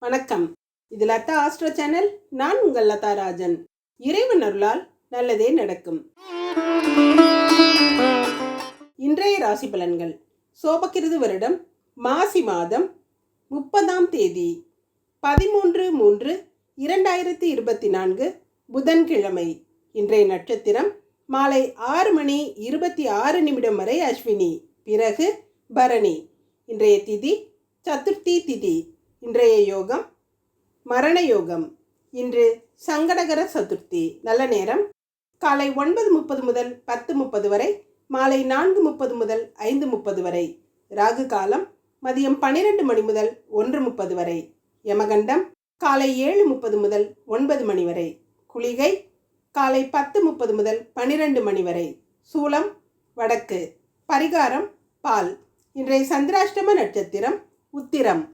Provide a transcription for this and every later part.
வணக்கம். இது Latha astro channel. நான் உங்கள் லதா ராஜன். இறைவன் அருளால் நல்லதே நடக்கும். இன்றைய ராசி பலன்கள். சோபகிருது வருடம் மாசி மாதம் முப்பதாம் தேதி. பதிமூன்று மூன்று இரண்டாயிரத்தி இருபத்தி நான்கு புதன்கிழமை. இன்றைய நட்சத்திரம் மாலை ஆறு மணி இருபத்தி ஆறு நிமிடம் வரை அஸ்வினி. பிறகு பரணி. இன்றைய திதி சதுர்த்தி திதி. இன்றைய யோகம் மரண யோகம். இன்று சங்கடகர சதுர்த்தி. நல்ல நேரம். காலை ஒன்பது முப்பது முதல் பத்து முப்பது வரை மாலை நான்கு முப்பது முதல் ஐந்து முப்பது வரை ராகு காலம் மதியம் பன்னிரெண்டு மணி முதல் ஒன்று முப்பது வரை யமகண்டம் காலை ஏழு முப்பது முதல் ஒன்பது மணி வரை குளிகை காலை பத்து முப்பது முதல் பன்னிரெண்டு மணி வரை சூலம் வடக்கு பரிகாரம் பால். இன்றைய சந்திராஷ்டம நட்சத்திரம் உத்திரம்.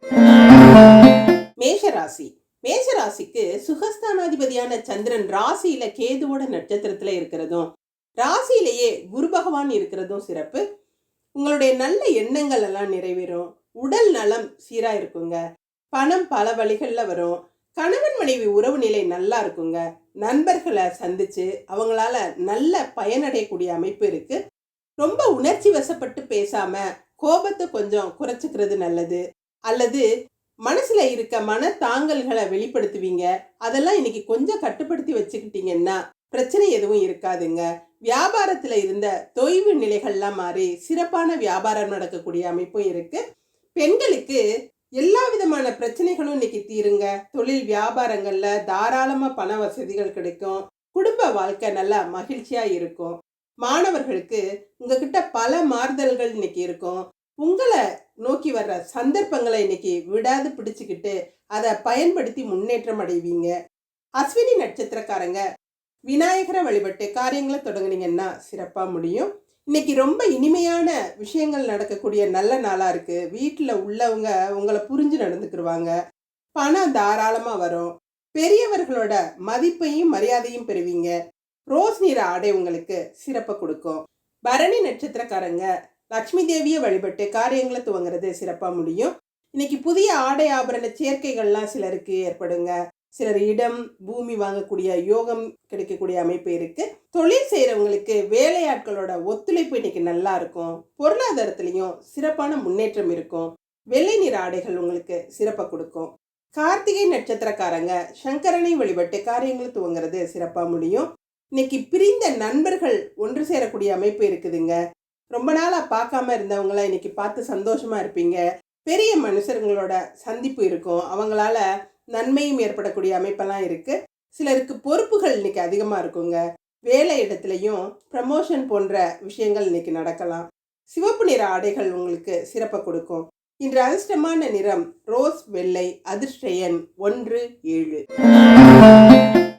மேஷராசி. மேஷராசிக்கு சுகஸ்தானாதிபதியான சந்திரன் ராசியில கேதுவோட நட்சத்திரத்துல இருக்கிறதும் ராசியிலேயே குரு பகவான் இருக்கிறதும் சிறப்பு. உங்களுடைய நல்ல எண்ணங்கள் எல்லாம் நிறைவேறும். உடல் நலம் சீரா இருக்குங்க. பணம் பல வழிகளில் வரும். கணவன் மனைவி உறவு நிலை நல்லா இருக்குங்க. நண்பர்களை சந்திச்சு அவங்களால நல்ல பயனடையக்கூடிய அமைப்பு இருக்கு. ரொம்ப உணர்ச்சி வசப்பட்டு பேசாம கோபத்தை கொஞ்சம் குறைச்சிக்கிறது நல்லது. அல்லது மனசில் இருக்க மன தாங்கல்களை வெளிப்படுத்துவீங்க. அதெல்லாம் இன்னைக்கு கொஞ்சம் கட்டுப்படுத்தி வச்சுக்கிட்டீங்கன்னா பிரச்சனை எதுவும் இருக்காதுங்க. வியாபாரத்தில் இருந்த தொய்வு நிலைகள்லாம் மாறி சிறப்பான வியாபாரம் நடக்கக்கூடிய அமைப்பும் இருக்கு. பெண்களுக்கு எல்லா விதமான பிரச்சனைகளும் இன்னைக்கு தீருங்க. தொழில் வியாபாரங்களில் தாராளமாக பண வசதிகள் கிடைக்கும். குடும்ப வாழ்க்கை நல்லா மகிழ்ச்சியாக இருக்கும். மாணவர்களுக்கு உங்ககிட்ட பல மாறுதல்கள் இன்னைக்கு இருக்கும். உங்களை நோக்கி வர்ற சந்தர்ப்பங்களை இன்னைக்கு விடாது பிடிச்சுக்கிட்டு அதை பயன்படுத்தி முன்னேற்றம் அடைவீங்க. அஸ்வினி நட்சத்திரக்காரங்க விநாயகரை வழிபட்டு காரியங்களை தொடங்குனீங்கன்னா சிறப்பாக முடியும். இன்னைக்கு ரொம்ப இனிமையான விஷயங்கள் நடக்கக்கூடிய நல்ல நாளாக இருக்குது வீட்டில் உள்ளவங்க உங்களை புரிஞ்சு நடந்துக்கிடுவாங்க பணம் தாராளமாக வரும். பெரியவர்களோட மதிப்பையும் மரியாதையும் பெறுவீங்க. ரோஸ் நிற ஆடை உங்களுக்கு சிறப்பை கொடுக்கும். பரணி நட்சத்திரக்காரங்க லக்ஷ்மி தேவியை வழிபட்டு காரியங்களை துவங்குறது சிறப்பாக முடியும். இன்னைக்கு புதிய ஆடை ஆபரண சேர்க்கைகள்லாம் சிலருக்கு ஏற்படுங்க. சிலர் இடம் பூமி வாங்கக்கூடிய யோகம் கிடைக்கக்கூடிய அமைப்பு இருக்கு. தொழில் செய்கிறவங்களுக்கு வேலையாட்களோட ஒத்துழைப்பு இன்னைக்கு நல்லா இருக்கும். பொருளாதாரத்திலையும் சிறப்பான முன்னேற்றம் இருக்கும். வெள்ளை நிற ஆடைகள் உங்களுக்கு சிறப்பை கொடுக்கும். கார்த்திகை நட்சத்திரக்காரங்க சங்கரனை வழிபட்டு காரியங்களை துவங்குறது சிறப்பாக முடியும். இன்னைக்கு பிரிந்த நண்பர்கள் ஒன்று சேரக்கூடிய அமைப்பு இருக்குதுங்க. ரொம்ப நாளாக பார்க்காம இருந்தவங்களாம் இன்னைக்கு பார்த்து சந்தோஷமா இருப்பீங்க. பெரிய மனுஷங்களோட சந்திப்பு இருக்கும். அவங்களால நன்மையும் ஏற்படக்கூடிய அமைப்பெல்லாம் இருக்கு. சிலருக்கு பொறுப்புகள் இன்னைக்கு அதிகமாக இருக்குங்க. வேலை இடத்துலையும் ப்ரமோஷன் போன்ற விஷயங்கள் இன்னைக்கு நடக்கலாம். சிவப்பு நிற ஆடைகள் உங்களுக்கு சிறப்பை கொடுக்கும். இன்று அதிர்ஷ்டமான நிறம் ரோஸ் வெள்ளை அதிர்ஷ்டயன் ஒன்று ஏழு.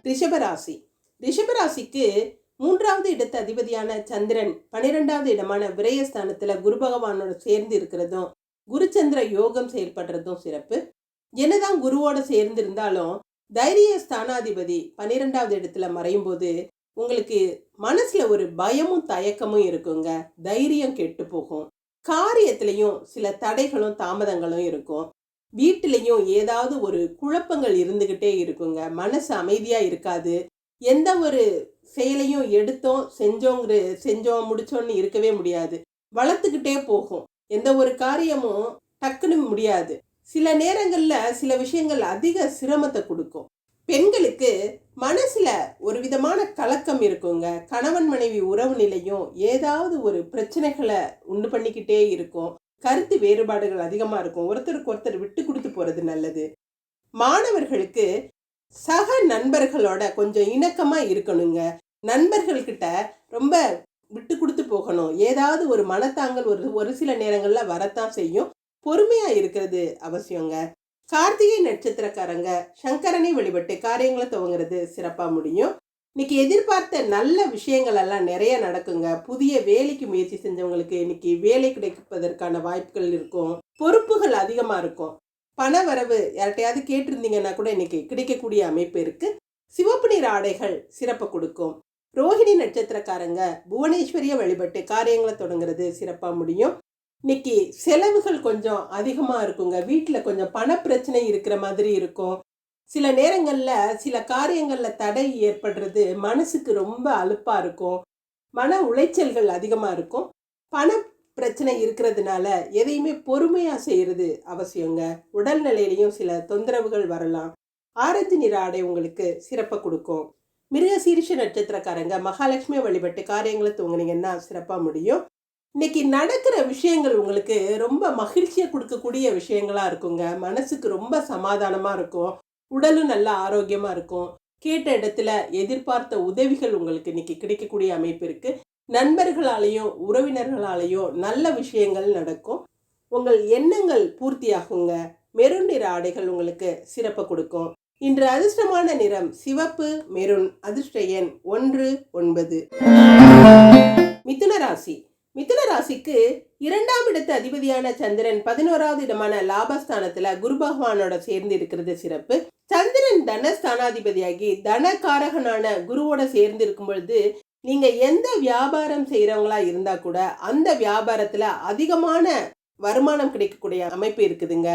ரிஷபராசி ரிஷபராசிக்கு மூன்றாவது இடத்து அதிபதியான சந்திரன் பன்னிரெண்டாவது இடமான விரயஸ்தானத்துல குரு பகவானோட சேர்ந்து இருக்கிறதும் குருச்சந்திர யோகம் செயல்படுறதும் சிறப்பு. என்னதான் குருவோட சேர்ந்து இருந்தாலும் தைரிய ஸ்தானாதிபதி பன்னிரெண்டாவது இடத்துல மறையும் போது உங்களுக்கு மனசுல ஒரு பயமும் தயக்கமும் இருக்குங்க. தைரியம் கெட்டு போகும். காரியத்திலையும் சில தடைகளும் தாமதங்களும் இருக்கும். வீட்டிலையும் ஏதாவது ஒரு குழப்பங்கள் இருந்துகிட்டே இருக்குங்க. மனசு அமைதியா இருக்காது. எந்த ஒரு செயலையும் எடுத்தோம் செஞ்சோங்கிற செஞ்சோம் முடிச்சோன்னு இருக்கவே முடியாது. வளர்த்துக்கிட்டே போகும். எந்த ஒரு காரியமும் டக்குன்னு முடியாது. சில நேரங்களில் சில விஷயங்கள் அதிக சிரமத்தை கொடுக்கும். பெண்களுக்கு மனசில் ஒரு விதமான கலக்கம் இருக்குங்க. கணவன் மனைவி உறவு நிலையும் ஏதாவது ஒரு பிரச்சனைகளை உண்டு பண்ணிக்கிட்டே இருக்கும். கருத்து வேறுபாடுகள் அதிகமாக இருக்கும். ஒருத்தருக்கு ஒருத்தர் விட்டு கொடுத்து போகிறது நல்லது. மாணவர்களுக்கு சக நண்பர்களோட கொஞ்சம் இணக்கமாக இருக்கணுங்க. நண்பர்கள்கிட்ட ரொம்ப விட்டு கொடுத்து போகணும். ஏதாவது ஒரு மனத்தாங்கல் ஒரு ஒரு சில நேரங்களில் வரத்தான் செய்யும். பொறுமையாக இருக்கிறது அவசியங்க. கார்த்திகை நட்சத்திரக்காரங்க சங்கரனை வழிபட்டு காரியங்களை துவங்குறது சிறப்பாக முடியும். இன்னைக்கு எதிர்பார்த்த நல்ல விஷயங்கள் எல்லாம் நிறைய நடக்குங்க. புதிய வேலைக்கு முயற்சி செஞ்சவங்களுக்கு இன்னைக்கு வேலை கிடைப்பதற்கான வாய்ப்புகள் இருக்கும். பொறுப்புகள் அதிகமாக இருக்கும். பண வரவு யார்கிட்டையாவது கேட்டிருந்தீங்கன்னா கூட இன்னைக்கு கிடைக்கக்கூடிய அமைப்பு இருக்கு. சிவப்பு நிற ஆடைகள் சிறப்பை கொடுக்கும். ரோஹிணி நட்சத்திரக்காரங்க புவனேஸ்வரிய வழிபட்டு காரியங்களை தொடங்குறது சிறப்பாக முடியும். இன்னைக்கு செலவுகள் கொஞ்சம் அதிகமாக இருக்குங்க. வீட்டில் கொஞ்சம் பணப்பிரச்சனை இருக்கிற மாதிரி இருக்கும். சில நேரங்களில் சில காரியங்களில் தடை ஏற்படுறது மனசுக்கு ரொம்ப அலுப்பாக இருக்கும். மன உளைச்சல்கள் அதிகமாக இருக்கும். பண பிரச்சனை இருக்கிறதுனால எதையுமே பொறுமையாக செய்கிறது அவசியங்க. உடல்நிலையிலையும் சில தொந்தரவுகள் வரலாம். ஆரஞ்சு நிற ஆடை உங்களுக்கு சிறப்பாக கொடுக்கும். மிருக சீரிஷ நட்சத்திரக்காரங்க மகாலட்சுமி வழிபட்டு காரியங்களை தூங்குனீங்கன்னா சிறப்பாக முடியும். இன்னைக்கு நடக்கிற விஷயங்கள் உங்களுக்கு ரொம்ப மகிழ்ச்சியை கொடுக்கக்கூடிய விஷயங்களாக இருக்குங்க. மனசுக்கு ரொம்ப சமாதானமாக இருக்கும். உடலும் நல்ல ஆரோக்கியமாக இருக்கும். கேட்ட இடத்துல எதிர்பார்த்த உதவிகள் உங்களுக்கு இன்னைக்கு கிடைக்கக்கூடிய அமைப்பு இருக்குது நண்பர்களாலேயோ உறவினர்களாலேயோ நல்ல விஷயங்கள் நடக்கும். உங்கள் எண்ணங்கள் பூர்த்தியாகுங்க. மெருன் நிற ஆடைகள் உங்களுக்கு சிறப்பு கொடுக்கும். இன்று அதிர்ஷ்டமான நிறம் சிவப்பு மெருன் அதிர்ஷ்ட எண் ஒன்று ஒன்பது. மிதுன ராசி. மிதுன ராசிக்கு இரண்டாம் இடத்து அதிபதியான சந்திரன் பதினோராவது இடமான லாபஸ்தானத்துல குரு பகவானோட சேர்ந்து இருக்கிறது சிறப்பு. சந்திரன் தனஸ்தானாதிபதியாகி தனகாரகனான குருவோட சேர்ந்து இருக்கும் பொழுது நீங்கள் எந்த வியாபாரம் செய்கிறவங்களா இருந்தால் கூட அந்த வியாபாரத்தில் அதிகமான வருமானம் கிடைக்கக்கூடிய அமைப்பு இருக்குதுங்க.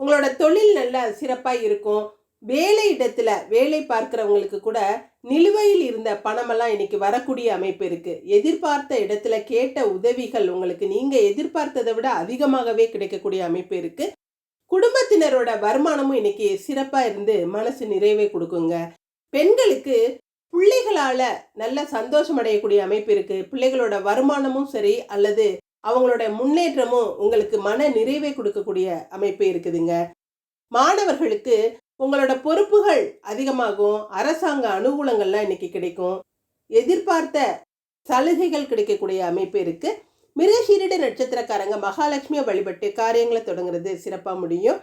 உங்களோட தொழில் நல்லா சிறப்பாக இருக்கும். வேலை இடத்துல வேலை பார்க்குறவங்களுக்கு கூட நிலுவையில் இருந்த பணமெல்லாம் இன்னைக்கு வரக்கூடிய அமைப்பு இருக்குது எதிர்பார்த்த இடத்துல கேட்ட உதவிகள் உங்களுக்கு நீங்கள் எதிர்பார்த்ததை விட அதிகமாகவே கிடைக்கக்கூடிய அமைப்பு இருக்குது குடும்பத்தினரோட வருமானமும் இன்னைக்கு சிறப்பாக இருந்து மனசு நிறைவே கொடுக்குங்க. பெண்களுக்கு பிள்ளைகளால் நல்ல சந்தோஷம் அடையக்கூடிய அமைப்பு இருக்குது பிள்ளைகளோட வருமானமும் சரி அல்லது அவங்களோட முன்னேற்றமும் உங்களுக்கு மன நிறைவை கொடுக்கக்கூடிய அமைப்பு இருக்குதுங்க. மாணவர்களுக்கு உங்களோட பொறுப்புகள் அதிகமாகும். அரசாங்க அனுகூலங்கள்லாம் இன்னைக்கு கிடைக்கும். எதிர்பார்த்த சலுகைகள் கிடைக்கக்கூடிய அமைப்பு இருக்குது மிருகசீரிட நட்சத்திரக்காரங்க மகாலட்சுமியை வழிபட்டு காரியங்களை தொடங்குறது சிறப்பாக முடியும்.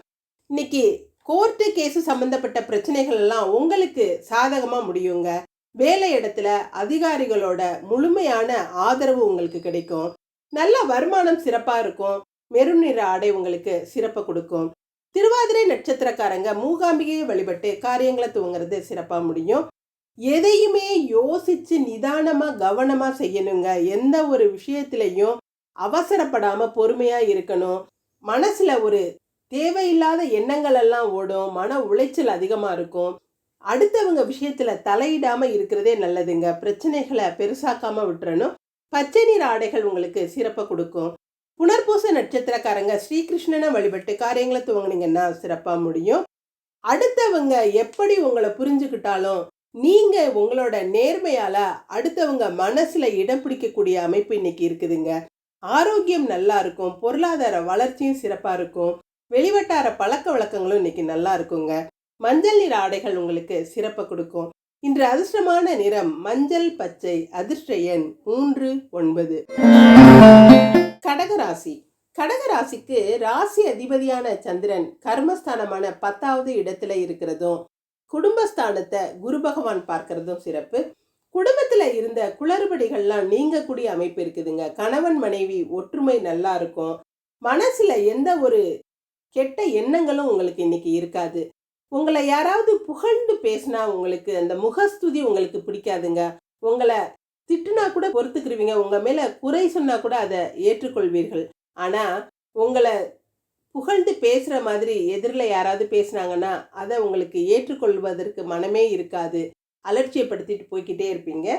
இன்னைக்கு கோர்ட்டு கேஸு சம்மந்தப்பட்ட பிரச்சனைகள் எல்லாம் உங்களுக்கு சாதகமாக முடியுங்க. வேலை இடத்துல அதிகாரிகளோட முழுமையான ஆதரவு உங்களுக்கு கிடைக்கும். நல்ல வருமானம் சிறப்பாக இருக்கும். மெருநிற நிற ஆடை உங்களுக்கு சிறப்பை கொடுக்கும். திருவாதிரை நட்சத்திரக்காரங்க மூகாம்பிகையை வழிபட்டு காரியங்களை துவங்குறது சிறப்பாக முடியும். எதையுமே யோசிச்சு நிதானமாக கவனமாக செய்யணுங்க. எந்த ஒரு விஷயத்திலையும் அவசரப்படாமல் பொறுமையாக இருக்கணும். மனசில் ஒரு தேவையில்லாத எண்ணங்கள் எல்லாம் ஓடும். மன உளைச்சல் அதிகமாக இருக்கும். அடுத்தவங்க விஷயத்துல தலையிடாம இருக்கிறதே நல்லதுங்க. பிரச்சனைகளை பெருசாக்காம விட்டுறணும். பச்சை நீர் ஆடைகள் உங்களுக்கு சிறப்பை கொடுக்கும். புனர்பூச நட்சத்திரக்காரங்க ஸ்ரீகிருஷ்ணனை வழிபட்டு காரியங்களை துவங்குனீங்கன்னா சிறப்பா முடியும். அடுத்தவங்க எப்படி உங்களை புரிஞ்சுக்கிட்டாலும் நீங்க உங்களோட நேர்மையால அடுத்தவங்க மனசுல இடம் பிடிக்கக்கூடிய அமைப்பு இன்னைக்கு இருக்குதுங்க. ஆரோக்கியம் நல்லா இருக்கும். பொருளாதார வளர்ச்சியும் சிறப்பா இருக்கும். வெளிவட்டார பழக்க வழக்கங்களும் இன்னைக்கு நல்லா இருக்குங்க. மஞ்சள் நிற ஆடைகள் உங்களுக்கு சிறப்பை கொடுக்கும். இன்று அதிர்ஷ்டமான நிறம் மஞ்சள் பச்சை அதிர்ஷ்ட எண் மூன்று ஒன்பது. கடகராசி. கடகராசிக்கு ராசி அதிபதியான சந்திரன் கர்மஸ்தானமான பத்தாவது இடத்துல இருக்கிறதும் குடும்பஸ்தானத்தை குரு பகவான் பார்க்கறதும் சிறப்பு. குடும்பத்தில் இருந்த குளறுபடிகள்லாம் நீங்கக்கூடிய அமைப்பு இருக்குதுங்க. கணவன் மனைவி ஒற்றுமை நல்லா இருக்கும். மனசில் எந்த ஒரு கெட்ட எண்ணங்களும் உங்களுக்கு இன்னைக்கு இருக்காது. உங்களை யாராவது புகழ்ந்து பேசினா உங்களுக்கு அந்த முகஸ்துதி உங்களுக்கு பிடிக்காதுங்க. உங்களை திட்டுனா கூட பொறுத்துக்கிருவீங்க. உங்கள் மேலே குறை சொன்னால் கூட அதை ஏற்றுக்கொள்வீர்கள். ஆனால் உங்களை புகழ்ந்து பேசுகிற மாதிரி எதிரில் யாராவது பேசுனாங்கன்னா அதை உங்களுக்கு ஏற்றுக்கொள்வதற்கு மனமே இருக்காது. அலட்சியப்படுத்திட்டு போய்க்கிட்டே இருப்பீங்க.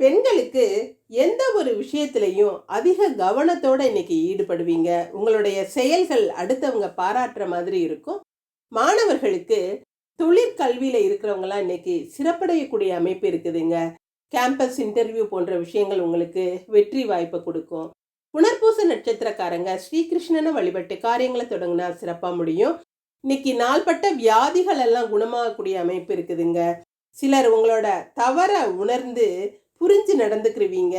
பெண்களுக்கு எந்த ஒரு விஷயத்திலையும் அதிக கவனத்தோடு இன்னைக்கு ஈடுபடுவீங்க. உங்களுடைய செயல்கள் அடுத்தவங்க பாராட்டுற மாதிரி இருக்கும். மாணவர்களுக்கு தொழிற்கல்வியில் இருக்கிறவங்களாம் இன்னைக்கு சிறப்படையக்கூடிய அமைப்பு இருக்குதுங்க. கேம்பஸ் இன்டர்வியூ போன்ற விஷயங்கள் உங்களுக்கு வெற்றி வாய்ப்பை கொடுக்கும். புனர்பூச நட்சத்திரக்காரங்க ஸ்ரீகிருஷ்ணனை வழிபட்டு காரியங்களை தொடங்கினா சிறப்பாக முடியும். இன்னைக்கு நாள்பட்ட வியாதிகள் எல்லாம் குணமாகக்கூடிய அமைப்பு இருக்குதுங்க. சிலர் உங்களோட தவற உணர்ந்து புரிஞ்சு நடந்துக்கிருவீங்க.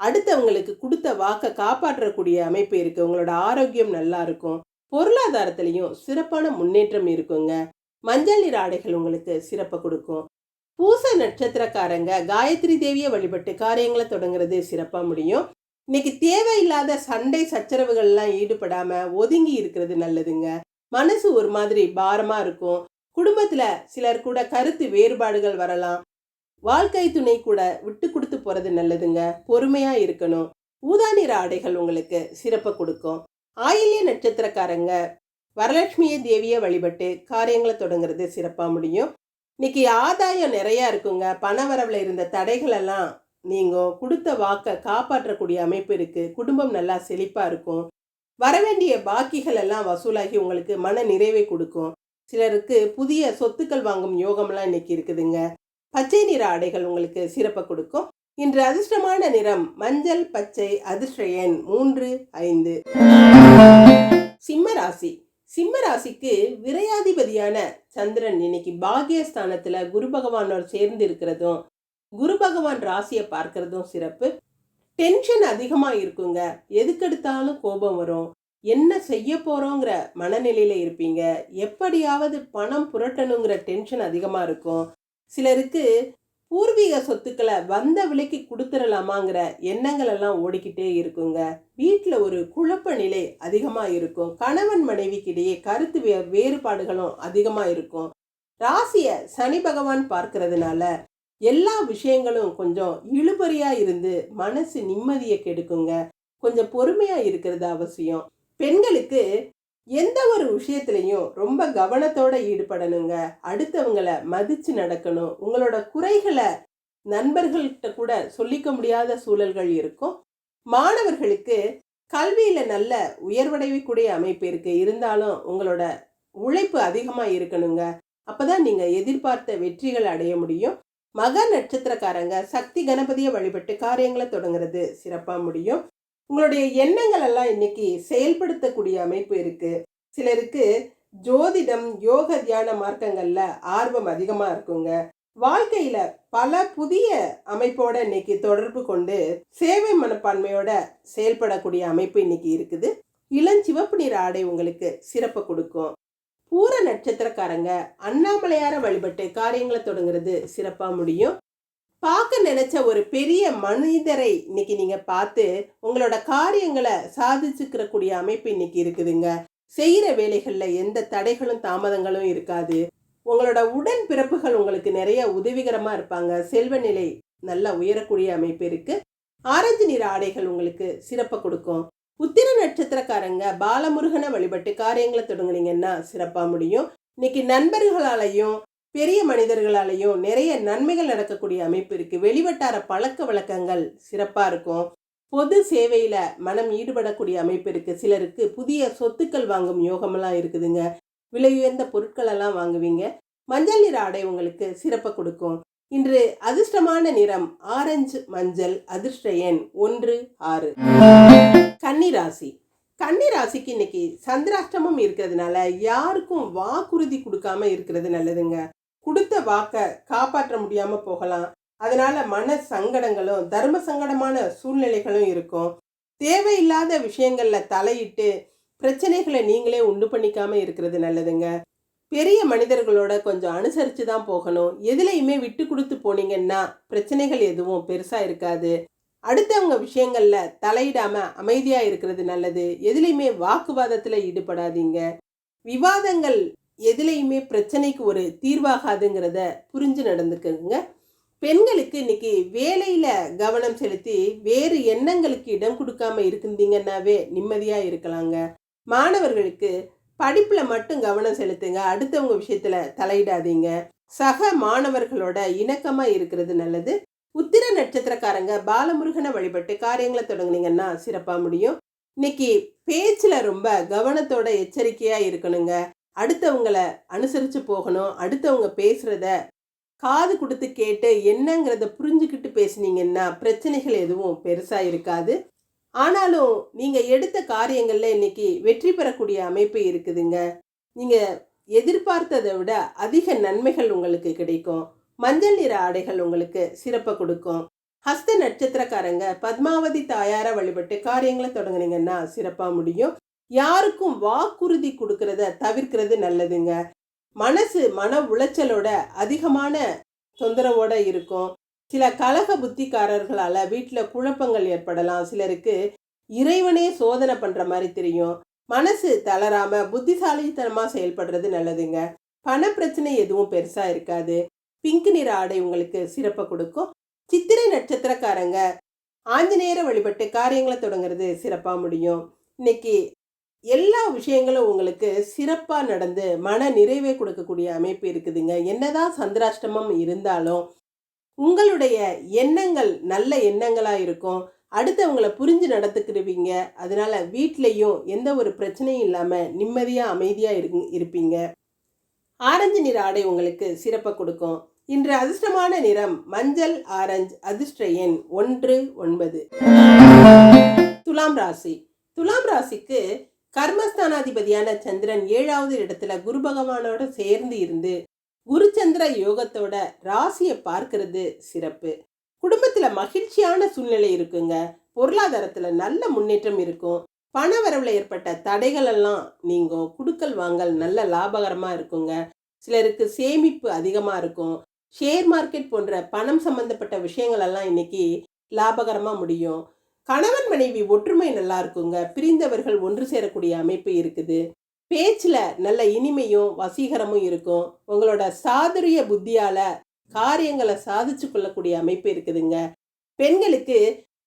அடுத்தவங்களுக்கு கொடுத்த வாக்கை காப்பாற்றக்கூடிய அமைப்பு இருக்குது உங்களோட ஆரோக்கியம் நல்லா இருக்கும். பொருளாதாரத்திலையும் சிறப்பான முன்னேற்றம் இருக்குங்க. மஞ்சள் நிற ஆடைகள் உங்களுக்கு சிறப்பை கொடுக்கும். பூச நட்சத்திரக்காரங்க காயத்ரி தேவியை வழிபட்டு காரியங்களை தொடங்குறது சிறப்பாக முடியும். இன்னைக்கு தேவையில்லாத சண்டை சச்சரவுகள்லாம் ஈடுபடாம ஒதுங்கி இருக்கிறது நல்லதுங்க. மனசு ஒரு மாதிரி பாரமா இருக்கும். குடும்பத்துல சிலர் கூட கருத்து வேறுபாடுகள் வரலாம். வாழ்க்கை துணை கூட விட்டு கொடுத்து போறது நல்லதுங்க. பொறுமையா இருக்கணும். ஊதா நிற ஆடைகள் உங்களுக்கு சிறப்பை கொடுக்கும். ஆயில்ய நட்சத்திரக்காரங்க. வரலட்சுமிய தேவியை வழிபட்டு காரியங்களை தொடங்குறது சிறப்பாக முடியும். இன்னைக்கு ஆதாயம் நிறையா இருக்குங்க. பணவரவில் இருந்த தடைகளெல்லாம் நீங்கள் கொடுத்த வாக்கை காப்பாற்றக்கூடிய அமைப்பு இருக்குது குடும்பம் நல்லா செழிப்பாக இருக்கும். வரவேண்டிய பாக்கிகள் எல்லாம் வசூலாகி உங்களுக்கு மன நிறைவை கொடுக்கும். சிலருக்கு புதிய சொத்துக்கள் வாங்கும் யோகம்லாம் இன்னைக்கு இருக்குதுங்க. பச்சை நிற ஆடைகள் உங்களுக்கு சிறப்பை கொடுக்கும். இன்று அதிர்ஷ்டமான நிறம் மஞ்சள் பச்சை அதிர்ஷ்ட எண் மூன்று ஐந்து. சிம்ம ராசி சிம்ம ராசிக்கு விரையாதிபதியான சந்திரன் இன்னைக்கு பாகியஸ்தானத்துல குரு பகவானோட சேர்ந்து இருக்கிறதும் குரு பகவான் ராசியை பார்க்கறதும் சிறப்பு. டென்ஷன் அதிகமாக இருக்குங்க. எதுக்கெடுத்தாலும் கோபம் வரும். என்ன செய்ய போகிறோங்கிற மனநிலையில் இருப்பீங்க. எப்படியாவது பணம் புரட்டணுங்கிற டென்ஷன் அதிகமாக இருக்கும். சிலருக்கு பூர்வீக சொத்துக்களை வந்த விலைக்கு கொடுத்துடலாமாங்கிற எண்ணங்கள் எல்லாம் ஓடிக்கிட்டே இருக்குங்க. வீட்டில் ஒரு குழப்ப நிலை அதிகமாக இருக்கும். கணவன் மனைவிக்கிடையே கருத்து வே வேறுபாடுகளும் அதிகமாக இருக்கும். ராசியை சனி பகவான் பார்க்கறதுனால எல்லா விஷயங்களும் கொஞ்சம் இழுபறியாக இருந்து மனசு நிம்மதியை கெடுக்குங்க. கொஞ்சம் பொறுமையாக இருக்கிறது அவசியம். பெண்களுக்கு எந்த ஒரு விஷயத்துலையும் ரொம்ப கவனத்தோட ஈடுபடணுங்க. அடுத்தவங்களை மதிச்சு நடக்கணும். உங்களோட குறைகளை நண்பர்கள்கிட்ட கூட சொல்லிக்க முடியாத சூழல்கள் இருக்கும். மாணவர்களுக்கு கல்வியில நல்ல உயர்வடையக்கூடிய அமைப்பு இருக்கு. இருந்தாலும் உங்களோட உழைப்பு அதிகமா இருக்கணுங்க. அப்பதான் நீங்க எதிர்பார்த்த வெற்றிகள் அடைய முடியும். மக நட்சத்திரக்காரங்க சக்தி கணபதியை வழிபட்டு காரியங்களை தொடங்குறது சிறப்பாக முடியும். உங்களுடைய எண்ணங்கள் எல்லாம் இன்னைக்கு செயல்படுத்தக்கூடிய அமைப்பு இருக்கு. சிலருக்கு ஜோதிடம் யோக தியான மார்க்கங்கள்ல ஆர்வம் அதிகமா இருக்குங்க. வாழ்க்கையில பல புதிய அமைப்போட இன்னைக்கு தொடர்பு கொண்டு சேவை மனப்பான்மையோட செயல்படக்கூடிய அமைப்பு இன்னைக்கு இருக்குது. இளஞ்சிவப்பு நிற ஆடை உங்களுக்கு சிறப்பு கொடுக்கும். பூர நட்சத்திரக்காரங்க அண்ணாமலையார வழிபட்டு காரியங்களை தொடங்குறது சிறப்பாக முடியும். பார்க்க நினைச்ச ஒரு பெரிய மனிதரை இன்னைக்கு நீங்க பார்த்து உங்களோட காரியங்களை சாதிச்சுக்கிற கூடிய அமைப்பு இன்னைக்கு இருக்குதுங்க. செய்கிற வேலைகளில் எந்த தடைகளும் தாமதங்களும் இருக்காது. உங்களோட உடன் பிறப்புகள் உங்களுக்கு நிறைய உதவிகரமாக இருப்பாங்க. செல்வ நிலை நல்லா உயரக்கூடிய அமைப்பு இருக்கு. ஆரஞ்சு நிற ஆடைகள் உங்களுக்கு சிறப்பை கொடுக்கும். உத்திர நட்சத்திரக்காரங்க பாலமுருகனை வழிபட்டு காரியங்களை தொடங்குனீங்கன்னா சிறப்பாக முடியும். இன்னைக்கு நண்பர்களாலையும் பெரிய மனிதர்களாலையும் நிறைய நன்மைகள் நடக்கக்கூடிய அமைப்பு இருக்குது வெளிவட்டார பழக்க வழக்கங்கள் சிறப்பாக இருக்கும். பொது சேவையில் மனம் ஈடுபடக்கூடிய அமைப்பு இருக்குது சிலருக்கு புதிய சொத்துக்கள் வாங்கும் யோகமெல்லாம் இருக்குதுங்க. விலை உயர்ந்த வாங்குவீங்க. மஞ்சள் நிற ஆடை உங்களுக்கு சிறப்பை கொடுக்கும். இன்று அதிர்ஷ்டமான நிறம் ஆரஞ்சு மஞ்சள் அதிர்ஷ்ட எண் ஒன்று ஆறு. கன்னிராசி கன்னிராசிக்கு இன்னைக்கு சந்திராஷ்டமம் இருக்கிறதுனால யாருக்கும் வாக்குறுதி கொடுக்காம இருக்கிறது நல்லதுங்க. கொடுத்த வாக்கை காப்பாற்ற முடியாமல் போகலாம். அதனால மன சங்கடங்களும் தர்ம சங்கடமான சூழ்நிலைகளும் இருக்கும். தேவையில்லாத விஷயங்களில் தலையிட்டு பிரச்சனைகளை நீங்களே உண்டு பண்ணிக்காமல் இருக்கிறது நல்லதுங்க. பெரிய மனிதர்களோட கொஞ்சம் அனுசரித்து தான் போகணும். எதுலேயுமே விட்டு கொடுத்து போனீங்கன்னா பிரச்சனைகள் எதுவும் பெருசாக இருக்காது. அடுத்தவங்க விஷயங்களில் தலையிடாமல் அமைதியாக இருக்கிறது நல்லது. எதுலேயுமே வாக்குவாதத்தில் ஈடுபடாதீங்க. விவாதங்கள் எதுலேயுமே பிரச்சனைக்கு ஒரு தீர்வாகாதுங்கிறத புரிஞ்சு நடந்துக்கங்க. பெண்களுக்கு இன்னைக்கு வேலையில் கவனம் செலுத்தி வேறு எண்ணங்களுக்கு இடம் கொடுக்காம இருந்தீங்கன்னாவே நிம்மதியாக இருக்கலாங்க. மாணவர்களுக்கு படிப்பில் மட்டும் கவனம் செலுத்துங்க. அடுத்தவங்க விஷயத்தில் தலையிடாதீங்க. சக மாணவர்களோட இணக்கமாக இருக்கிறது நல்லது. உத்திர நட்சத்திரக்காரங்க பாலமுருகனை வழிபட்டு காரியங்களை தொடங்குனீங்கன்னா சிறப்பாக முடியும். இன்னைக்கு பேச்சில் ரொம்ப கவனத்தோட எச்சரிக்கையாக இருக்கணுங்க. அடுத்தவங்கள அனுசரித்து போகணும் அடுத்தவங்க பேசுகிறத காது கொடுத்து கேட்டு என்னங்கிறத புரிஞ்சுக்கிட்டு பேசுனீங்கன்னா பிரச்சனைகள் எதுவும் பெருசாக இருக்காது. ஆனாலும் நீங்கள் எடுத்த காரியங்களில் இன்னைக்கு வெற்றி பெறக்கூடிய அமைப்பு இருக்குதுங்க. நீங்கள் எதிர்பார்த்ததை விட அதிக நன்மைகள் உங்களுக்கு கிடைக்கும். மஞ்சள் நிற ஆடைகள் உங்களுக்கு சிறப்பை கொடுக்கும். ஹஸ்த நட்சத்திரக்காரங்க பத்மாவதி தாயாரை வழிபட்டு காரியங்களை தொடங்குனீங்கன்னா சிறப்பாக முடியும். யாருக்கும் வாக்குறுதி கொடுக்கறத தவிர்க்கிறது நல்லதுங்க. மனசு மன உளைச்சலோட அதிகமான தொந்தரவோட இருக்கும். சில கலக புத்திக்காரர்களால் வீட்டில் குழப்பங்கள் ஏற்படலாம். சிலருக்கு இறைவனே சோதனை பண்ணுற மாதிரி தெரியும். மனசு தளராம புத்திசாலித்தனமாக செயல்படுறது நல்லதுங்க. பண பிரச்சனை எதுவும் பெருசாக இருக்காது. பிங்க் நிற ஆடை உங்களுக்கு சிறப்பை கொடுக்கும். சித்திரை நட்சத்திரக்காரங்க ஆஞ்சநேயரை வழிபட்டு காரியங்களை தொடங்குறது சிறப்பாக முடியும். இன்னைக்கு எல்லா விஷயங்களும் உங்களுக்கு சிறப்பாக நடந்து மன நிறைவை கொடுக்கக்கூடிய அமைப்பு இருக்குதுங்க. என்னதான் சந்திராஷ்டமம் இருந்தாலும் உங்களுடைய எண்ணங்கள் நல்ல எண்ணங்களாக இருக்கும். அடுத்தவங்களை புரிஞ்சு நடத்துக்கிடுவீங்க அதனால வீட்லேயும் எந்த ஒரு பிரச்சனையும் இல்லாமல் நிம்மதியாக அமைதியாக இரு இருப்பீங்க. ஆரஞ்சு நிற ஆடை உங்களுக்கு சிறப்பை கொடுக்கும். இன்று அதிர்ஷ்டமான நிறம் மஞ்சள் ஆரஞ்சு அதிர்ஷ்ட எண் ஒன்று ஒன்பது. துலாம் ராசி. துலாம் ராசிக்கு கர்மஸ்தானாதிபதியான சந்திரன் ஏழாவது இடத்துல குரு பகவானோட சேர்ந்து இருந்து குருச்சந்திர யோகத்தோட ராசியை பார்க்கறது சிறப்பு. குடும்பத்துல மகிழ்ச்சியான சூழ்நிலை இருக்குங்க. பொருளாதாரத்துல நல்ல முன்னேற்றம் இருக்கும். பண வரவுல ஏற்பட்ட தடைகள் எல்லாம் நீங்கும் குடுக்கல் வாங்கல் நல்ல லாபகரமா இருக்குங்க. சிலருக்கு சேமிப்பு அதிகமா இருக்கும். ஷேர் மார்க்கெட் போன்ற பணம் சம்பந்தப்பட்ட விஷயங்கள் எல்லாம் இன்னைக்கு லாபகரமா முடியும். கணவன் மனைவி ஒற்றுமை நல்லா இருக்குங்க. பிரிந்தவர்கள் ஒன்று சேரக்கூடிய அமைப்பு இருக்குது. பேச்சில் நல்ல இனிமையும் வசீகரமும் இருக்கும். உங்களோட சாதுரிய புத்தியால் காரியங்களை சாதிச்சு கொள்ளக்கூடிய அமைப்பு இருக்குதுங்க. பெண்களுக்கு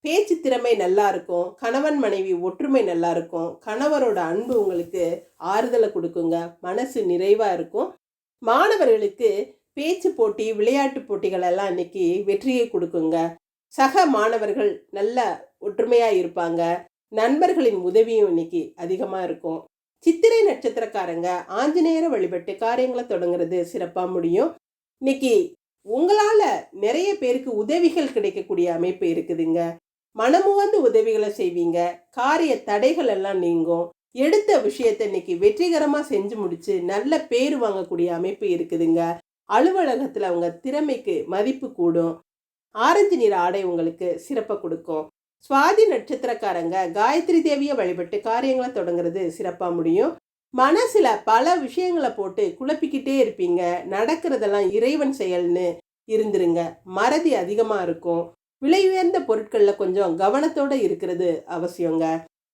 பேச்சு திறமை நல்லா இருக்கும். கணவன் மனைவி ஒற்றுமை நல்லா இருக்கும். கணவரோட அன்பு உங்களுக்கு ஆறுதலை கொடுக்குங்க. மனசு நிறைவாக இருக்கும். மாணவர்களுக்கு பேச்சு போட்டி விளையாட்டு போட்டிகள் எல்லாம் இன்னைக்கு வெற்றியை கொடுக்குங்க. சக மாணவர்கள் நல்ல ஒற்றுமையாக இருப்பாங்க. நண்பர்களின் உதவியும் இன்னைக்கு அதிகமாக இருக்கும். சித்திரை நட்சத்திரக்காரங்க ஆஞ்சநேயரை வழிபட்டு காரியங்களை தொடங்குறது சிறப்பாக முடியும். இன்னைக்கு உங்களால் நிறைய பேருக்கு உதவிகள் கிடைக்கக்கூடிய அமைப்பு இருக்குதுங்க. மனமுவந்து உதவிகளை செய்வீங்க. காரிய தடைகள் எல்லாம் நீங்கும். எடுத்த விஷயத்தை இன்னைக்கு வெற்றிகரமாக செஞ்சு முடித்து நல்ல பேர் வாங்கக்கூடிய அமைப்பு இருக்குதுங்க. அலுவலகத்தில் அவங்க திறமைக்கு மதிப்பு கூடும். ஆரஞ்சு நிற ஆடை உங்களுக்கு சிறப்பை கொடுக்கும். சுவாதி நட்சத்திரக்காரங்க காயத்ரி தேவியை வழிபட்டு காரியங்களை தொடங்குறது சிறப்பாக முடியும். மனசில் பல விஷயங்களை போட்டு குழப்பிக்கிட்டே இருப்பீங்க. நடக்கிறதெல்லாம் இறைவன் செயல்னு இருந்துருங்க. மறதி அதிகமாக இருக்கும். விலை உயர்ந்த பொருட்களில் கொஞ்சம் கவனத்தோடு இருக்கிறது அவசியங்க.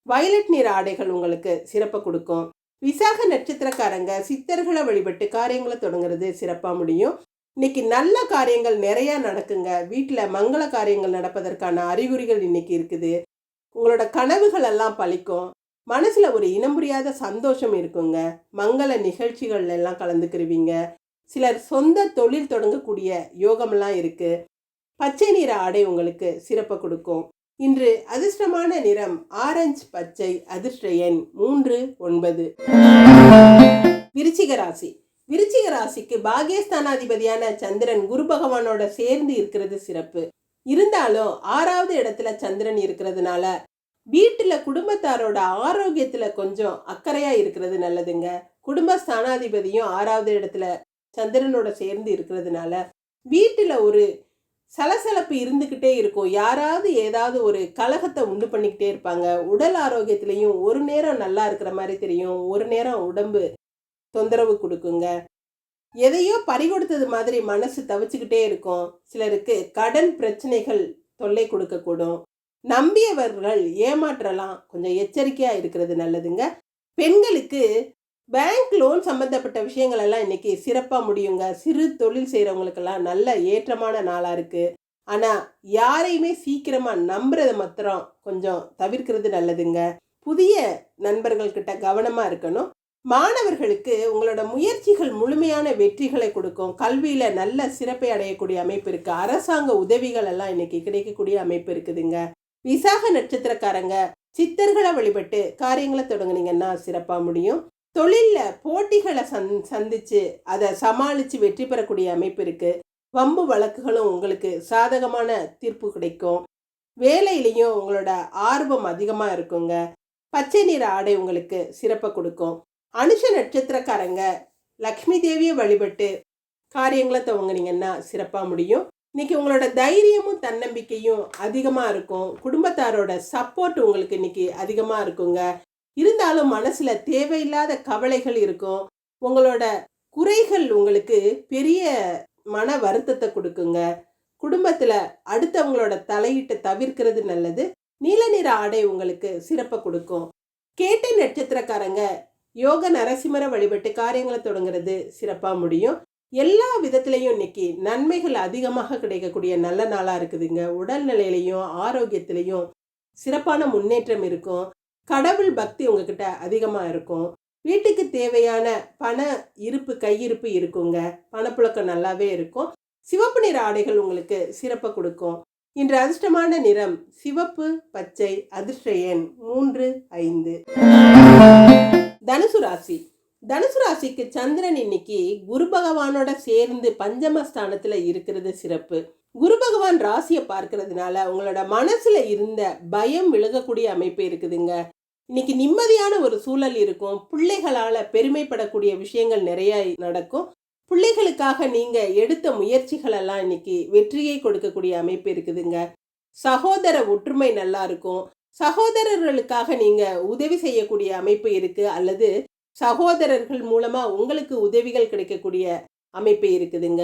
வயலட் நிற ஆடைகள் உங்களுக்கு சிறப்பை கொடுக்கும். விசாக நட்சத்திரக்காரங்க சித்தர்களை வழிபட்டு காரியங்களை தொடங்குறது சிறப்பாக முடியும். இன்னைக்கு நல்ல காரியங்கள் நிறைய நடக்குங்க. வீட்டில் மங்கள காரியங்கள் நடப்பதற்கான அறிகுறிகள் இன்னைக்கு இருக்குது. உங்களோட கனவுகள் எல்லாம் பழிக்கும். மனசில் ஒரு இனம் புரியாத சந்தோஷம் இருக்குங்க. மங்கள நிகழ்ச்சிகள் எல்லாம் கலந்துக்கிருவீங்க. சிலர் சொந்த தொழில் தொடங்கக்கூடிய யோகமெல்லாம் இருக்கு. பச்சை நிற ஆடை உங்களுக்கு சிறப்பை கொடுக்கும். இன்று அதிர்ஷ்டமான நிறம் ஆரஞ்சு பச்சை அதிர்ஷ்ட எண் மூன்று ஒன்பது. விருச்சிக ராசி. விருச்சிக ராசிக்கு பாகியஸ்தானாதிபதியான சந்திரன் குரு பகவானோட சேர்ந்து இருக்கிறது சிறப்பு. இருந்தாலும் ஆறாவது இடத்துல சந்திரன் இருக்கிறதுனால வீட்டில் குடும்பத்தாரோட ஆரோக்கியத்தில் கொஞ்சம் அக்கறையாக இருக்கிறது நல்லதுங்க. குடும்ப ஸ்தானாதிபதியும் ஆறாவது இடத்துல சந்திரனோட சேர்ந்து இருக்கிறதுனால வீட்டில் ஒரு சலசலப்பு இருந்துக்கிட்டே இருக்கும். யாராவது ஏதாவது ஒரு கலகத்தை உண்டு பண்ணிக்கிட்டே இருப்பாங்க. உடல் ஆரோக்கியத்திலையும் ஒரு நேரம் நல்லா இருக்கிற மாதிரி தெரியும். ஒரு நேரம் உடம்பு தொந்தரவு கொடுக்குங்க. எதையோ பறிகொடுத்தது மாதிரி மனசு தவிச்சுக்கிட்டே இருக்கும். சிலருக்கு கடன் பிரச்சனைகள் தொல்லை கொடுக்கக்கூடும். நம்பியவர்கள் ஏமாற்றலாம். கொஞ்சம் எச்சரிக்கையாக இருக்கிறது நல்லதுங்க. பெண்களுக்கு பேங்க் லோன் சம்மந்தப்பட்ட விஷயங்கள் எல்லாம் இன்னைக்கு சிறப்பாக முடியுங்க. சிறு தொழில் செய்கிறவங்களுக்கெல்லாம் நல்ல ஏற்றமான நாளாக இருக்குது ஆனால் யாரையுமே சீக்கிரமாக நம்புறதை மாத்திரம் கொஞ்சம் தவிர்க்கிறது நல்லதுங்க. புதிய நண்பர்கள்கிட்ட கவனமாக இருக்கணும். மாணவர்களுக்கு உங்களோட முயற்சிகள் முழுமையான வெற்றிகளை கொடுக்கும். கல்வியில் நல்ல சிறப்பை அடையக்கூடிய அமைப்பு இருக்குது அரசாங்க உதவிகள் எல்லாம் இன்னைக்கு கிடைக்கக்கூடிய அமைப்பு இருக்குதுங்க. விசாக நட்சத்திரக்காரங்க சித்தர்களை வழிபட்டு காரியங்களை தொடங்குனீங்கன்னா சிறப்பாக முடியும். தொழிலில் போட்டிகளை சந் சந்தித்து அதை சமாளித்து வெற்றி பெறக்கூடிய அமைப்பு இருக்குது வம்பு வழக்குகளும் உங்களுக்கு சாதகமான தீர்ப்பு கிடைக்கும். வேலையிலையும் உங்களோட ஆர்வம் அதிகமாக இருக்குங்க. பச்சை நிற ஆடை உங்களுக்கு சிறப்பை கொடுக்கும். அனுஷ நட்சத்திரக்காரங்க லக்ஷ்மி தேவியை வழிபட்டு காரியங்களை துவங்குனீங்கன்னா சிறப்பாக முடியும். இன்றைக்கி உங்களோட தைரியமும் தன்னம்பிக்கையும் அதிகமாக இருக்கும். குடும்பத்தாரோட சப்போர்ட் உங்களுக்கு இன்றைக்கி அதிகமாக இருக்குங்க. இருந்தாலும் மனசில் தேவையில்லாத கவலைகள் இருக்கும். உங்களோட குறைகள் உங்களுக்கு பெரிய மன வருத்தத்தை கொடுக்குங்க. குடும்பத்தில் அடுத்தவங்களோட தலையிட்டு தவிர்க்கிறது நல்லது. நீல நிற ஆடை உங்களுக்கு சிறப்பை கொடுக்கும். கேட்ட நட்சத்திரக்காரங்க யோக நரசிம்மரை வழிபட்டு காரியங்களை தொடங்குறது சிறப்பாக முடியும். எல்லா விதத்திலையும் இன்னைக்கு நன்மைகள் அதிகமாக கிடைக்கக்கூடிய நல்ல நாளாக இருக்குதுங்க. உடல்நிலையிலையும் ஆரோக்கியத்திலையும் சிறப்பான முன்னேற்றம் இருக்கும். கடவுள் பக்தி உங்ககிட்ட அதிகமாக இருக்கும். வீட்டுக்கு தேவையான பண இருப்பு கையிருப்பு இருக்குங்க. பணப்புழக்கம் நல்லாவே இருக்கும். சிவப்பு நிற ஆடைகள் உங்களுக்கு சிறப்பை கொடுக்கும். இன்று அதிர்ஷ்டமான நிறம் சிவப்பு பச்சை அதிர்ஷ்ட எண் மூன்று ஐந்து. தனுசு ராசி. தனுசு ராசிக்கு சந்திரன் இன்னைக்கு குரு பகவானோட சேர்ந்து பஞ்சமஸ்தானத்துல இருக்கிறது சிறப்பு. குரு பகவான் ராசியை பார்க்கறதுனால உங்களோட மனசுல இருந்த பயம் விலகக்கூடிய அமைப்பு இருக்குதுங்க. இன்னைக்கு நிம்மதியான ஒரு சூழல் இருக்கும். பிள்ளைகளால பெருமைப்படக்கூடிய விஷயங்கள் நிறைய நடக்கும். பிள்ளைகளுக்காக நீங்க எடுத்த முயற்சிகள் எல்லாம் இன்னைக்கு வெற்றியை கொடுக்கக்கூடிய அமைப்பு இருக்குதுங்க. சகோதர ஒற்றுமை நல்லா இருக்கும். சகோதரர்களுக்காக நீங்கள் உதவி செய்யக்கூடிய அமைப்பு இருக்குது அல்லது சகோதரர்கள் மூலமாக உங்களுக்கு உதவிகள் கிடைக்கக்கூடிய அமைப்பு இருக்குதுங்க.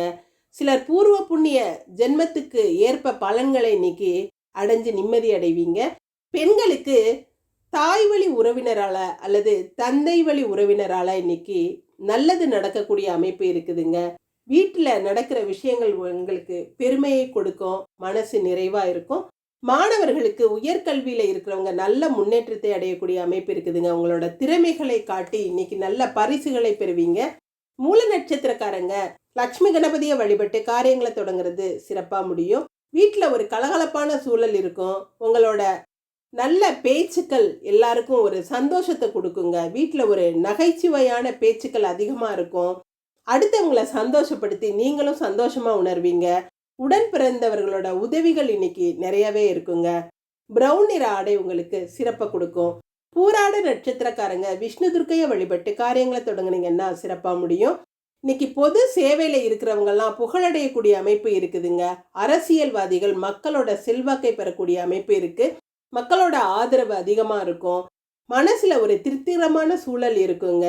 சிலர் பூர்வ புண்ணிய ஜென்மத்துக்கு ஏற்ப பலன்களை இன்னைக்கு அடைஞ்சு நிம்மதி அடைவீங்க. பெண்களுக்கு தாய் வழி உறவினரால் அல்லது தந்தை வழி உறவினரால் இன்னைக்கு நல்லது நடக்கக்கூடிய அமைப்பு இருக்குதுங்க. வீட்டில் நடக்கிற விஷயங்கள் உங்களுக்கு பெருமையை கொடுக்கும் மனசு நிறைவாக இருக்கும். மாணவர்களுக்கு உயர்கல்வியில் இருக்கிறவங்க நல்ல முன்னேற்றத்தை அடையக்கூடிய அமைப்பு இருக்குதுங்க. உங்களோட திறமைகளை காட்டி இன்னைக்கு நல்ல பரிசுகளை பெறுவீங்க. மூல நட்சத்திரக்காரங்க லக்ஷ்மி கணபதியை வழிபட்டு காரியங்களை தொடங்குறது சிறப்பாக முடியும். வீட்டில் ஒரு கலகலப்பான சூழல் இருக்கும். உங்களோட நல்ல பேச்சுக்கள் எல்லாருக்கும் ஒரு சந்தோஷத்தை கொடுக்குங்க. வீட்டில் ஒரு நகைச்சுவையான பேச்சுக்கள் அதிகமாக இருக்கும். அடுத்தவங்களை சந்தோஷப்படுத்தி நீங்களும் சந்தோஷமாக உணர்வீங்க. உடன் பிறந்தவர்களோட உதவிகள் இன்னைக்கு நிறையவே இருக்குங்க. பிரவுன் நிற ஆடை உங்களுக்கு சிறப்பை கொடுக்கும். பூராட நட்சத்திரக்காரங்க விஷ்ணு துர்க்கையை வழிபட்டு காரியங்களை தொடங்குனீங்கன்னா சிறப்பாக முடியும். இன்னைக்கு பொது சேவையில் இருக்கிறவங்கெல்லாம் புகழடையக்கூடிய அமைப்பு இருக்குதுங்க. அரசியல்வாதிகள் மக்களோட செல்வாக்கை பெறக்கூடிய அமைப்பு இருக்குது மக்களோட ஆதரவு அதிகமாக இருக்கும். மனசில் ஒரு திருத்திரமான சூழல் இருக்குங்க.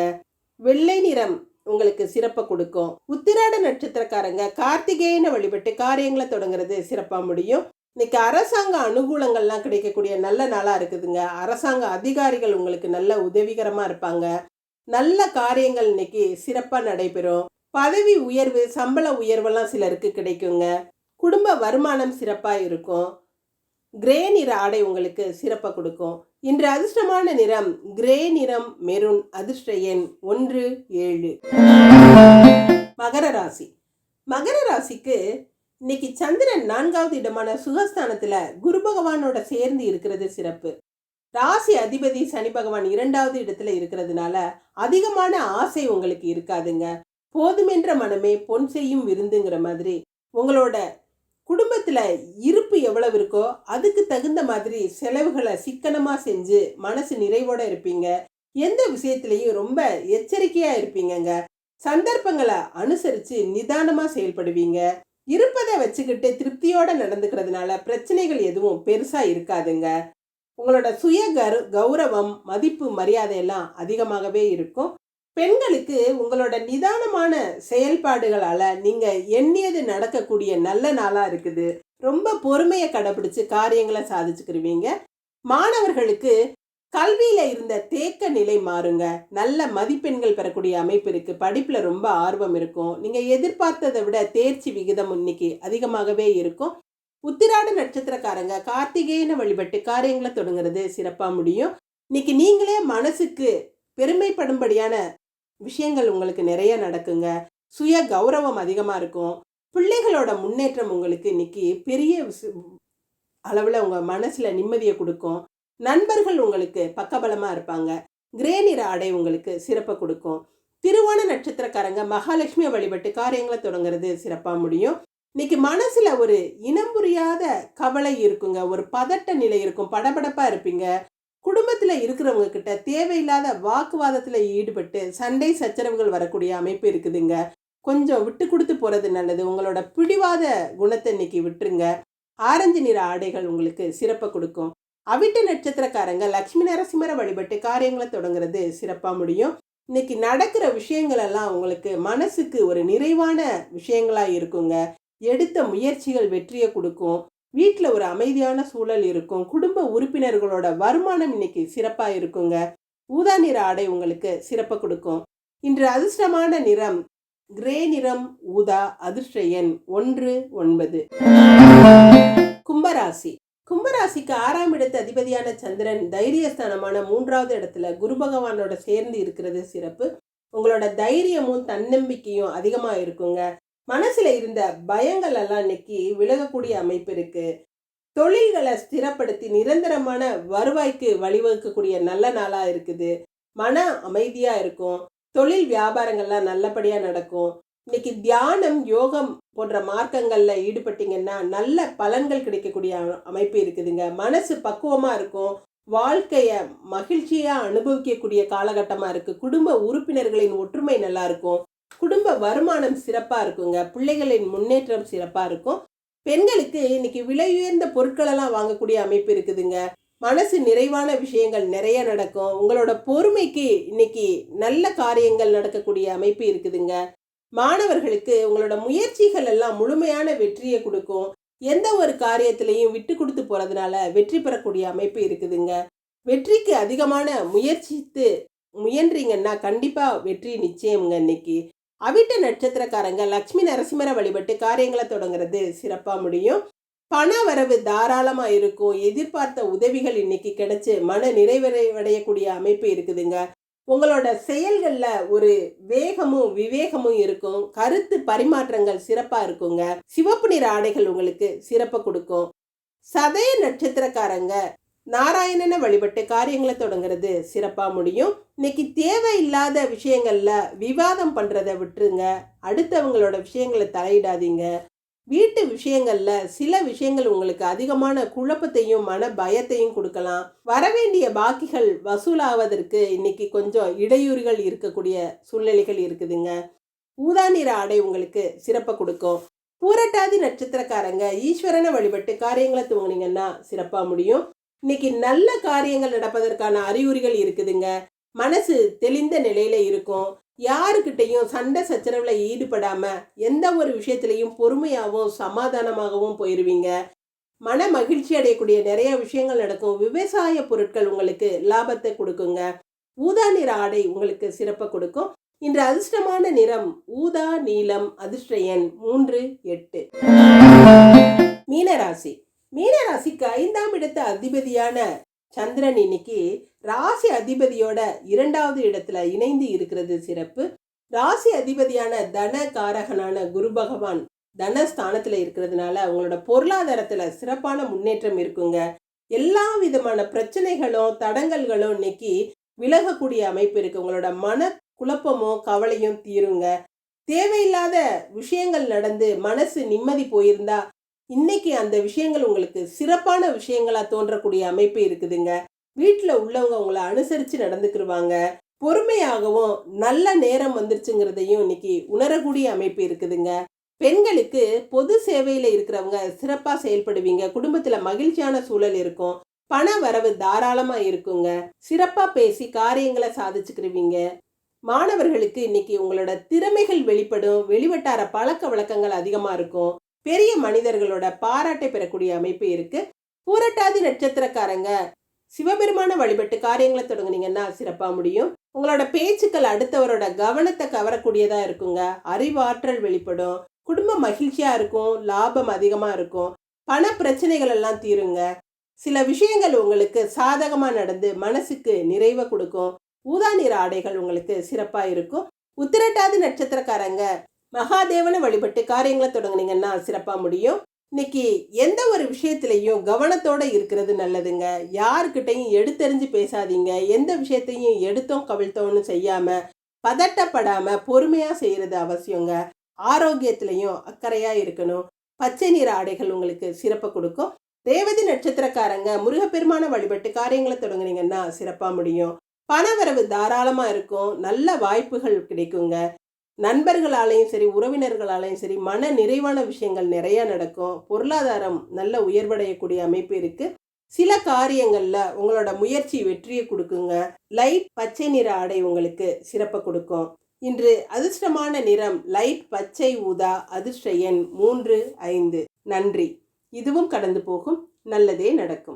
வெள்ளை நிறம் உங்களுக்கு சிறப்பை கொடுக்கும். உத்திராட நட்சத்திரக்காரங்க கார்த்திகேயனை வழிபட்டு காரியங்களை தொடங்குறது சிறப்பாக முடியும். இன்னைக்கு அரசாங்க அனுகூலங்கள்லாம் கிடைக்கக்கூடிய நல்ல நாளாக இருக்குதுங்க. அரசாங்க அதிகாரிகள் உங்களுக்கு நல்ல உதவிகரமாக இருப்பாங்க. நல்ல காரியங்கள் இன்னைக்கு சிறப்பாக நடைபெறும். பதவி உயர்வு சம்பள உயர்வெல்லாம் சிலருக்கு கிடைக்குங்க. குடும்ப வருமானம் சிறப்பாக இருக்கும். கிரே நிற ஆடை உங்களுக்கு சிறப்பாக கொடுக்கும். இன்று அதிர்ஷ்டமான நிறம் கிரே நிறம் மெரூன் அதிர்ஷ்ட எண் ஒன்று ஏழு. மகர ராசி. மகர ராசிக்கு இன்னைக்கு சந்திரன் நான்காவது இடமான சுகஸ்தானத்துல குரு பகவானோட சேர்ந்து இருக்கிறது சிறப்பு. ராசி அதிபதி சனி பகவான் இரண்டாவது இடத்துல இருக்கிறதுனால அதிகமான ஆசை உங்களுக்கு இருக்காதுங்க. போதுமென்ற மனமே பொன் செய்யும் விருந்துங்கிற மாதிரி உங்களோட குடும்பத்தில் இருப்பு எவ்வளவு இருக்கோ அதுக்கு தகுந்த மாதிரி செலவுகளை சிக்கனமாக செஞ்சு மனசு நிறைவோட இருப்பீங்க. எந்த விஷயத்துலையும் ரொம்ப எச்சரிக்கையாக இருப்பீங்கங்க. சந்தர்ப்பங்களை அனுசரித்து நிதானமாக செயல்படுவீங்க. இருப்பதை வச்சுக்கிட்டு திருப்தியோடு நடந்துக்கிறதுனால பிரச்சனைகள் எதுவும் பெருசாக இருக்காதுங்க. உங்களோட சுய கரு கௌரவம் மதிப்பு மரியாதையெல்லாம் அதிகமாகவே இருக்கும். பெண்களுக்கு உங்களோட நிதானமான செயல்பாடுகளால நீங்க எண்ணியது நடக்கக்கூடிய நல்ல நாளா இருக்குது. ரொம்ப பொறுமையை கடைபிடிச்சு காரியங்களை சாதிச்சுக்கிருவீங்க. மாணவர்களுக்கு கல்வியில இருந்த தேக்க நிலை மாறுங்க. நல்ல மதிப்பெண்கள் பெறக்கூடிய அமைப்பு இருக்கு. படிப்புல ரொம்ப ஆர்வம் இருக்கும். நீங்க எதிர்பார்த்ததை விட தேர்ச்சி விகிதம் இன்னைக்கு அதிகமாகவே இருக்கும். உத்திராட நட்சத்திரக்காரங்க கார்த்திகேயனை வழிபட்டு காரியங்களை தொடங்குறது சிறப்பாக முடியும். இன்னைக்கு நீங்களே மனசுக்கு பெருமைப்படும்படியான விஷயங்கள் உங்களுக்கு நிறைய நடக்குங்க. சுய கௌரவம் அதிகமாக இருக்கும். பிள்ளைகளோட முன்னேற்றம் உங்களுக்கு இன்னைக்கு பெரிய அளவில் உங்கள் மனசில் நிம்மதியை கொடுக்கும். நண்பர்கள் உங்களுக்கு பக்கபலமாக இருப்பாங்க. கிரே நிற ஆடை உங்களுக்கு சிறப்பை கொடுக்கும். திருவோண நட்சத்திரக்காரங்க மகாலட்சுமியை வழிபட்டு காரியங்களை தொடங்குறது சிறப்பாக முடியும். இன்னைக்கு மனசில் ஒரு இனம் புரியாத கவலை இருக்குங்க. ஒரு பதட்ட நிலை இருக்கும். படபடப்பாக இருப்பீங்க. குடும்பத்தில் இருக்கிறவங்க கிட்ட தேவையில்லாத வாக்குவாதத்தில் ஈடுபட்டு சண்டை சச்சரவுகள் வரக்கூடிய அமைப்பு இருக்குதுங்க. கொஞ்சம் விட்டு கொடுத்து போகிறது நல்லது. உங்களோட பிடிவாத குணத்தை இன்னைக்கு விட்டுருங்க. ஆரஞ்சு நிற ஆடைகள் உங்களுக்கு சிறப்பை கொடுக்கும். அவிட்ட நட்சத்திரக்காரங்க லக்ஷ்மி நரசிம்மரை வழிபட்டு காரியங்களை தொடங்குறது சிறப்பாக முடியும். இன்னைக்கு நடக்கிற விஷயங்கள் எல்லாம் உங்களுக்கு மனசுக்கு ஒரு நிறைவான விஷயங்களாக இருக்குங்க. எடுத்த முயற்சிகள் வெற்றியை கொடுக்கும். வீட்டில் ஒரு அமைதியான சூழல் இருக்கும். குடும்ப உறுப்பினர்களோட வருமானம் இன்னைக்கு சிறப்பாக இருக்குங்க. ஊதா நிற ஆடை உங்களுக்கு சிறப்பை கொடுக்கும். இன்று அதிர்ஷ்டமான நிறம் கிரே நிறம் ஊதா அதிர்ஷ்ட எண் ஒன்று ஒன்பது. கும்பராசி. கும்பராசிக்கு ஆறாம் இடத்து அதிபதியான சந்திரன் தைரியஸ்தானமான மூன்றாவது இடத்துல குரு பகவானோட சேர்ந்து இருக்கிறது சிறப்பு. உங்களோட தைரியமும் தன்னம்பிக்கையும் அதிகமாக இருக்குங்க. மனசில் இருந்த பயங்கள் எல்லாம் இன்னைக்கு விலகக்கூடிய அமைப்பு இருக்கு. தொழில்களை ஸ்திரப்படுத்தி நிரந்தரமான வருவாய்க்கு வழிவகுக்கக்கூடிய நல்ல நாளா இருக்குது. மன அமைதியா இருக்கும். தொழில் வியாபாரங்கள்லாம் நல்லபடியா நடக்கும். இன்னைக்கு தியானம் யோகம் போன்ற மார்க்கங்களில் ஈடுபட்டீங்கன்னா நல்ல பலன்கள் கிடைக்கக்கூடிய அமைப்பு இருக்குதுங்க. மனசு பக்குவமாக இருக்கும். வாழ்க்கையை மகிழ்ச்சியாக அனுபவிக்கக்கூடிய காலகட்டமாக இருக்குது குடும்ப உறுப்பினர்களின் ஒற்றுமை நல்லா இருக்கும். குடும்ப வருமானம் சிறப்பாக இருக்குங்க. பிள்ளைகளின் முன்னேற்றம் சிறப்பாக இருக்கும். பெண்களுக்கு இன்னைக்கு விலை உயர்ந்த பொருட்களெல்லாம் வாங்கக்கூடிய அமைப்பு இருக்குதுங்க. மனசு நிறைவான விஷயங்கள் நிறைய நடக்கும். உங்களோட பொறுமைக்கு இன்னைக்கு நல்ல காரியங்கள் நடக்கக்கூடிய அமைப்பு இருக்குதுங்க. மாணவர்களுக்கு உங்களோட முயற்சிகள் எல்லாம் முழுமையான வெற்றியை கொடுக்கும். எந்த ஒரு காரியத்திலையும் விட்டு கொடுத்து போகிறதுனால வெற்றி பெறக்கூடிய அமைப்பு இருக்குதுங்க. வெற்றிக்கு அதிகமான முயற்சித்து முயன்றீங்கன்னா கண்டிப்பாக வெற்றி நிச்சயம்ங்க இன்னைக்கு. அவிட்ட நட்சத்திரக்காரங்க லக்ஷ்மி நரசிம்மரை வழிபட்டு காரியங்களை தொடங்குறது சிறப்பாக முடியும். பண வரவு தாராளமாக இருக்கும். எதிர்பார்த்த உதவிகள் இன்னைக்கு கிடைச்சி மன நிறைவடையக்கூடிய அமைப்பு இருக்குதுங்க. உங்களோட செயல்களில் ஒரு வேகமும் விவேகமும் இருக்கும். கருத்து பரிமாற்றங்கள் சிறப்பாக இருக்குங்க. சிவப்பு நிற ஆடைகள் உங்களுக்கு சிறப்பை கொடுக்கும். சதய நட்சத்திரக்காரங்க நாராயணனை வழிபட்டு காரியங்களை தொடங்குறது சிறப்பாக முடியும். இன்னைக்கு தேவையில்லாத விஷயங்களில் விவாதம் பண்ணுறதை விட்டுருங்க. அடுத்தவங்களோட விஷயங்களை தலையிடாதீங்க. வீட்டு விஷயங்களில் சில விஷயங்கள் உங்களுக்கு அதிகமான குழப்பத்தையும் மன பயத்தையும் கொடுக்கலாம். வரவேண்டிய பாக்கிகள் வசூலாவதற்கு இன்னைக்கு கொஞ்சம் இடையூறுகள் இருக்கக்கூடிய சூழ்நிலைகள் இருக்குதுங்க. ஊதா நிற ஆடை உங்களுக்கு சிறப்பை கொடுக்கும். பூரட்டாதி நட்சத்திரக்காரங்க ஈஸ்வரனை வழிபட்டு காரியங்களை துவங்கினீங்கன்னா சிறப்பாக முடியும். இன்னைக்கு நல்ல காரியங்கள் நடப்பதற்கான அறிகுறிகள் இருக்குதுங்க. மனசு தெளிந்த நிலையில இருக்கும். யாருக்கிட்டையும் சண்டை சச்சரவுல ஈடுபடாம எந்த ஒரு விஷயத்திலையும் பொறுமையாகவும் சமாதானமாகவும் போயிருவீங்க. மன மகிழ்ச்சி அடையக்கூடிய நிறைய விஷயங்கள் நடக்கும். விவசாய பொருட்கள் உங்களுக்கு லாபத்தை கொடுக்குங்க. ஊதா நிற ஆடை உங்களுக்கு சிறப்பை கொடுக்கும். இன்று அதிர்ஷ்டமான நிறம் ஊதா நீலம் அதிர்ஷ்ட எண் மூன்று எட்டு. மீனராசி. மீனராசிக்கு ஐந்தாம் இடத்து அதிபதியான சந்திரன் இன்னைக்கு ராசி அதிபதியோட இரண்டாவது இடத்துல இணைந்து இருக்கிறது சிறப்பு. ராசி அதிபதியான தன காரகனான குரு பகவான் தனஸ்தானத்தில் இருக்கிறதுனால உங்களோட பொருளாதாரத்தில் சிறப்பான முன்னேற்றம் இருக்குங்க. எல்லா விதமான பிரச்சனைகளும் தடங்கல்களும் இன்னைக்கு விலகக்கூடிய அமைப்பு இருக்கு. உங்களோட மன குழப்பமும் கவலையும் தீருங்க. தேவையில்லாத விஷயங்கள் நடந்து மனசு நிம்மதி போயிருந்தா இன்னைக்கு அந்த விஷயங்கள் உங்களுக்கு சிறப்பான விஷயங்களா தோன்றக்கூடிய அமைப்பு இருக்குதுங்க. வீட்டில் உள்ளவங்க உங்களை அனுசரித்து நடந்துக்கிருவாங்க. பொறுமையாகவும் நல்ல நேரம் வந்துருச்சுங்கிறதையும் இன்னைக்கு உணரக்கூடிய அமைப்பு இருக்குதுங்க. பெண்களுக்கு பொது சேவையில் இருக்கிறவங்க சிறப்பாக செயல்படுவீங்க. குடும்பத்தில் மகிழ்ச்சியான சூழல் இருக்கும். பண வரவு தாராளமாக இருக்குங்க. சிறப்பாக பேசி காரியங்களை சாதிச்சுக்கிருவீங்க. மாணவர்களுக்கு இன்னைக்கு உங்களோட திறமைகள் வெளிப்படும். வெளிவட்டார பழக்க வழக்கங்கள் அதிகமாக இருக்கும். பெரிய மனிதர்களோட பாராட்டை பெறக்கூடிய அமைப்பு இருக்கு. பூரட்டாதி நட்சத்திரக்காரங்க சிவபெருமான வழிபட்டு காரியங்களை தொடங்குனீங்கன்னா சிறப்பாக முடியும். உங்களோட பேச்சுக்கள் அடுத்தவரோட கவனத்தை கவரக்கூடியதா இருக்குங்க. அறிவாற்றல் வெளிப்படும். குடும்ப மகிழ்ச்சியா இருக்கும். லாபம் அதிகமாக இருக்கும். பண பிரச்சனைகள் எல்லாம் தீருங்க. சில விஷயங்கள் உங்களுக்கு சாதகமாக நடந்து மனசுக்கு நிறைவை கொடுக்கும். ஊதா நிற ஆடைகள் உங்களுக்கு சிறப்பாக இருக்கும். உத்திரட்டாதி நட்சத்திரக்காரங்க மகாதேவனை வழிபட்டு காரியங்களை தொடங்குனீங்கன்னா சிறப்பாக முடியும். இன்னைக்கு எந்த ஒரு விஷயத்திலையும் கவனத்தோடு இருக்கிறது நல்லதுங்க. யாருக்கிட்டையும் எடுத்தெறிஞ்சு பேசாதீங்க. எந்த விஷயத்தையும் எடுத்தோம் கவிழ்த்தோன்னு செய்யாமல் பதட்டப்படாமல் பொறுமையாக செய்கிறது அவசியங்க. ஆரோக்கியத்திலையும் அக்கறையாக இருக்கணும். பச்சை நிற ஆடைகள் உங்களுக்கு சிறப்பை கொடுக்கும். ரேவதி நட்சத்திரக்காரங்க முருகப்பெருமான வழிபட்டு காரியங்களை தொடங்குனீங்கன்னா சிறப்பாக முடியும். பணவரவு தாராளமாக இருக்கும். நல்ல வாய்ப்புகள் கிடைக்குங்க. நண்பர்களாலையும் சரி உறவினர்களாலையும் சரி மன நிறைவான விஷயங்கள் நிறைய நடக்கும். பொருளாதாரம் நல்ல உயர்வடையக்கூடிய அமைப்பு இருக்கு. சில காரியங்களில் உங்களோட முயற்சி வெற்றியை கொடுக்குங்க. லைட் பச்சை நிற ஆடை உங்களுக்கு சிறப்பை கொடுக்கும். இன்று அதிர்ஷ்டமான நிறம் லைட் பச்சை ஊதா அதிர்ஷ்ட எண் மூன்று ஐந்து. நன்றி. இதுவும் கடந்து போகும். நல்லதே நடக்கும்.